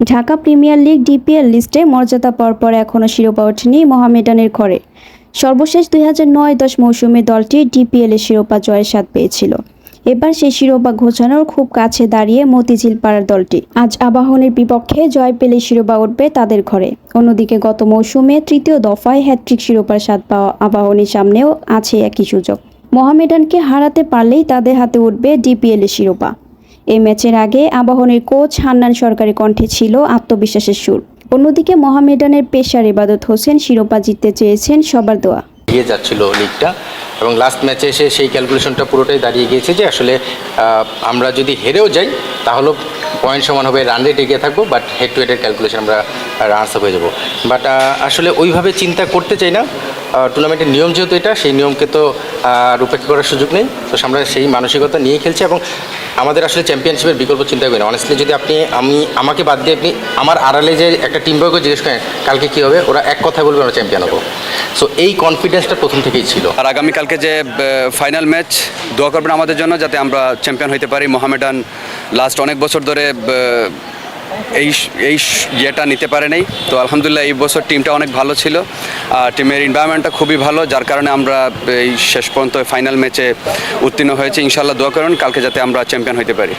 Dhaka premier league DPL লিস্টে মর্যাদা পরপর এখনও শিরোপা ওঠেনি মোহামেডানের ঘরে। সর্বশেষ দুই হাজার নয় দশ মৌসুমে দলটি ডিপিএল এর শিরোপা জয়ের স্বাদ পেয়েছিল। এবার সেই শিরোপা ঘোচানোর খুব কাছে দাঁড়িয়ে মতিঝিল পাড়ার দলটি। আজ আবাহনের বিপক্ষে জয় পেলে শিরোপা উঠবে তাদের ঘরে। অন্যদিকে গত মৌসুমে তৃতীয় দফায় হ্যাট্রিক শিরোপার স্বাদ পাওয়া আবাহনীর সামনেও আছে একই সুযোগ। মোহামেডানকে হারাতে পারলেই তাদের হাতে উঠবে ডিপিএল এর শিরোপা। এই ম্যাচের আগে আবাহনের কোচ হান্নান সরকারের কণ্ঠে ছিল আত্মবিশ্বাসের সুর। অন্যদিকে মোহামেডানের পেশার ইবাদত হোসেন শিরোপা জিততে চেয়েছেন সবার দোয়া। এগিয়ে যাচ্ছিল লিগটা এবং লাস্ট ম্যাচে এসে সেই ক্যালকুলেশনটা পুরোটাই দাঁড়িয়ে গিয়েছে যে আসলে আমরা যদি হেরেও যাই তাহলেও পয়েন্ট সমান হবে রান রেট এগিয়ে থাকব বাট হেড টু হেডের ক্যালকুলেশন আমরা রানস আপ হয়ে যাব। বাট আসলে ওইভাবে চিন্তা করতে চাই না। টুর্নামেন্টের নিয়ম যেহেতু এটা, সেই নিয়মকে তো আর উপেক্ষা করার সুযোগ নেই। তো আমরা সেই মানসিকতা নিয়েই খেলছি এবং আমাদের আসলে চ্যাম্পিয়নশিপের বিকল্প চিন্তা করি না। অনেস্টলি যদি আপনি, আমি, আমাকে বাদ দিয়ে আপনি, আমার আড়ালে যে একটা টিম বয়কে জিজ্ঞেস করেন, কালকে কী হবে, ওরা এক কথা বলবে, আমরা চ্যাম্পিয়ন হব। সো এই কনফিডেন্সটা প্রথম থেকেই ছিল। আর আগামীকালকে যে ফাইনাল ম্যাচ দোয়া করবেন আমাদের জন্য, যাতে আমরা চ্যাম্পিয়ন হতে পারি। মোহামেডান লাস্ট অনেক বছর ধরে এই এই ইয়েটা নিতে পারে নাই। তো আলহামদুলিল্লাহ এই বছর টিমটা অনেক ভালো ছিল। আর টিমের এনভায়রনমেন্টটা খুবই ভালো, যার কারণে আমরা, এই শেষ পর্যন্ত ফাইনাল ম্যাচে উত্তীর্ণ হয়েছে। ইনশাল্লাহ দোয়া করুন, কালকে যাতে আমরা চ্যাম্পিয়ন হতে পারি।